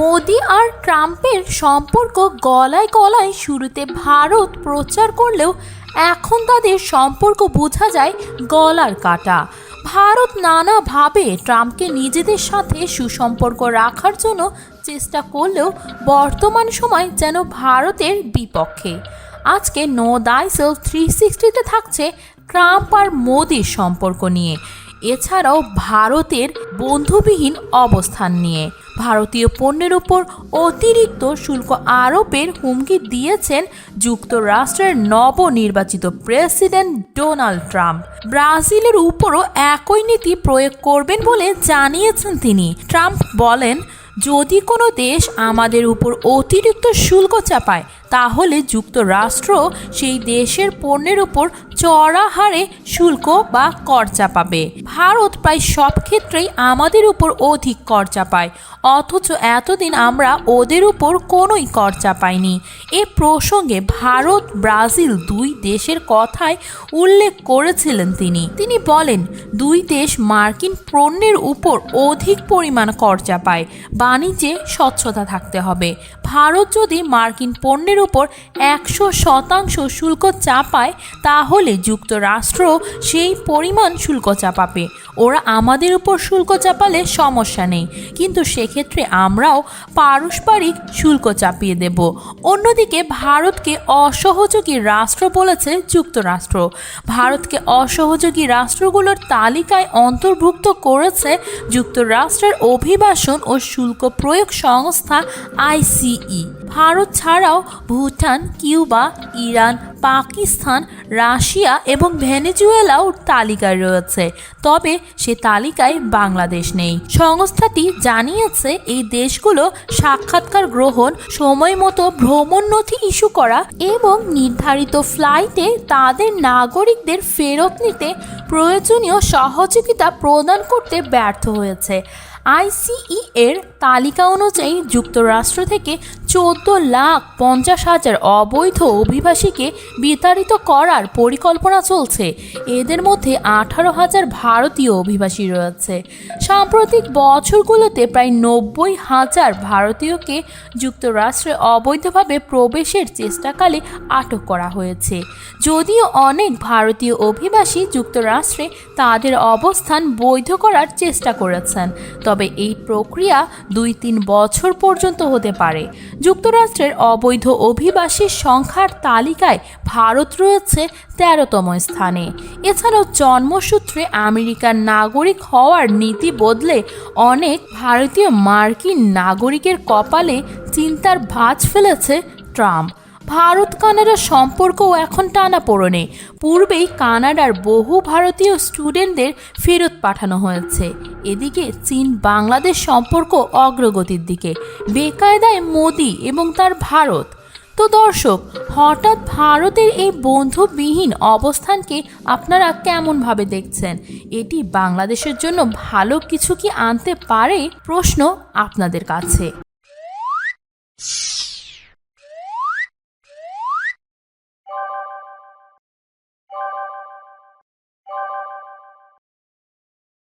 মোদি আর ট্রাম্পের সম্পর্ক গলায় গলায় শুরুতে ভারত প্রচার করলেও এখন তাদের সম্পর্ক বোঝা যায় গলার কাটা। ভারত নানাভাবে ট্রাম্পকে নিজেদের সাথে সুসম্পর্ক রাখার জন্য চেষ্টা করলেও বর্তমান সময় যেন ভারতের বিপক্ষে। আজকে নো দাইসেল থ্রি সিক্সটিতে থাকছে ট্রাম্প আর মোদির সম্পর্ক নিয়ে। এছাড়াও ভারতের বন্ধুবিহীন অবস্থান নিয়ে। ভারতীয় পণ্যের উপর অতিরিক্ত শুল্ক আরোপের হুমকি দিয়েছেন যুক্তরাষ্ট্রের নবনির্বাচিত প্রেসিডেন্ট ডোনাল্ড ট্রাম্প। ব্রাজিলের উপরও একই নীতি প্রয়োগ করবেন বলে জানিয়েছেন তিনি। ট্রাম্প বলেন, যদি কোনো দেশ আমাদের উপর অতিরিক্ত শুল্ক চাপায় তাহলে যুক্তরাষ্ট্র সেই দেশের পণ্যের উপর চড়া হারে শুল্ক বা কর চাপাবে। ভারত প্রায় সব ক্ষেত্রেই আমাদের উপর অধিক কর চাপায়, অথচ এতদিন আমরা ওদের উপর কোনোই কর চাপাইনি। এ প্রসঙ্গে ভারত, ব্রাজিল দুই দেশের কথায় উল্লেখ করেছিলেন তিনি। তিনি বলেন, দুই দেশ মার্কিন পণ্যের উপর অধিক পরিমাণ কর চাপায়, বাণিজ্যে স্বচ্ছতা থাকতে হবে। ভারত যদি মার্কিন পণ্যের উপর একশো শতাংশ শুল্ক চাপায়, তাহলে যুক্তরাষ্ট্র সেই পরিমাণ শুল্ক চাপাবে। ওরা আমাদের উপর শুল্ক চাপালে সমস্যা নেই। কিন্তু সেক্ষেত্রে আমরাও পারস্পরিক শুল্ক চাপিয়ে দেব। অন্যদিকে ভারতকে অসহযোগী রাষ্ট্র বলেছে যুক্তরাষ্ট্র। ভারতকে অসহযোগী রাষ্ট্রগুলোর তালিকায় অন্তর্ভুক্ত করেছে যুক্তরাষ্ট্রের অভিবাসন ও শুল্ক প্রয়োগ সংস্থা আইসিই। ভারত ছাড়াও Bhutan Cuba Iran Pakistan, Russia এবং ভেনেজুয়েলাও তালিকায় রয়েছে। তবে সে তালিকায় বাংলাদেশ নেই। সংস্থাটি জানিয়েছে, এই দেশগুলো সাক্ষাৎকার গ্রহণ সময় মতো ভ্রমণ নথি ইস্যু করা এবং নির্ধারিত ফ্লাইটে তাদের নাগরিকদের ফেরত নিতে প্রয়োজনীয় সহযোগিতা প্রদান করতে ব্যর্থ হয়েছে। আইসিই এর তালিকা অনুযায়ী যুক্তরাষ্ট্র থেকে চোদ্দ লাখ পঞ্চাশ হাজার অবৈধ অভিবাসীকে বিতাড়িত করার পরিকল্পনা চলছে। এদের মধ্যে আঠারো হাজার ভারতীয় অভিবাসী রয়েছে। সাম্প্রতিক বছরগুলোতে প্রায় নব্বই হাজার ভারতীয়কে যুক্তরাষ্ট্রে অবৈধভাবে প্রবেশের চেষ্টাকালে আটক করা হয়েছে। যদিও অনেক ভারতীয় অভিবাসী যুক্তরাষ্ট্রে তাদের অবস্থান বৈধ করার চেষ্টা করেছেন, তবে এই প্রক্রিয়া দুই তিন বছর পর্যন্ত হতে পারে। যুক্তরাষ্ট্রের অবৈধ অভিবাসীর সংখ্যার তালিকায় ভারত রয়েছে তেরোতম স্থানে। এছাড়াও জন্মসূত্রে আমেরিকার নাগরিক হওয়ার নীতি বদলে অনেক ভারতীয় মার্কিন নাগরিকের কপালে চিন্তার ভাঁজ ফেলেছে ট্রাম্প। ভারত কানাডার সম্পর্কও এখন টানা পড়নে পূর্বেই কানাডার বহু ভারতীয় স্টুডেন্টদের ফেরত পাঠানো হয়েছে। এদিকে চীন বাংলাদেশ সম্পর্ক অগ্রগতির দিকে। বেকায়দায় মোদি এবং তার ভারত। তো দর্শক হঠাৎ ভারতের এই বন্ধুবিহীন অবস্থানকে আপনারা কেমনভাবে দেখছেন? এটি বাংলাদেশের জন্য ভালো কিছু কি আনতে পারে? প্রশ্ন আপনাদের কাছে।